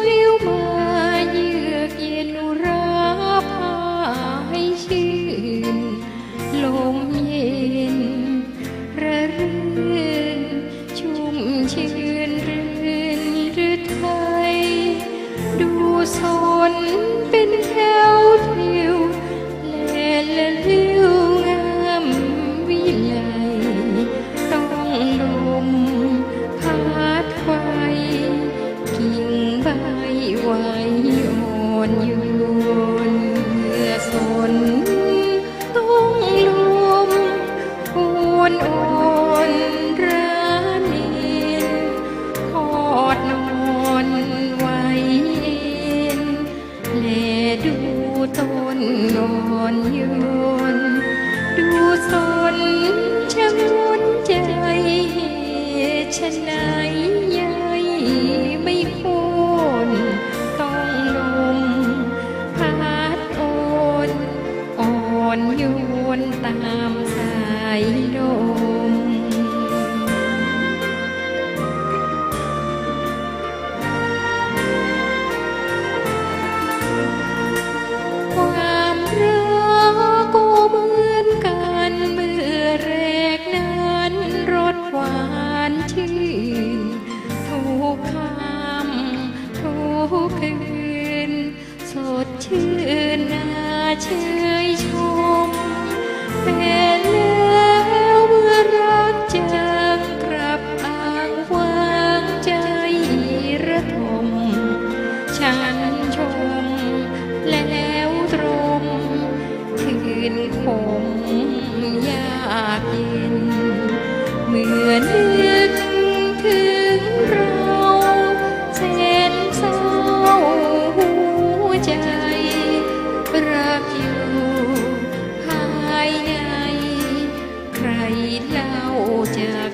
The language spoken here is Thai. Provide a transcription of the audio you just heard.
พลิ้วมาเยือกเย็นราพาให้ชื่น ลมเย็น ระรื่น ชุ่มชื่นรื่นหรือไทยดูสนเป็นแถ ไหวอ่อนโยนเมื่อสนต้องลมโอนอ่อนระเนนทอดนอนไว้เอ็นแลดูต้นนอนโยนดูสนชะงนใจเหตุชะไหนใอนโยนตามสายลมความรักก็เหมือนกันเมื่อแรกนั้นรสหวานชื่นทุกคำทุกคืนสดชื่น To.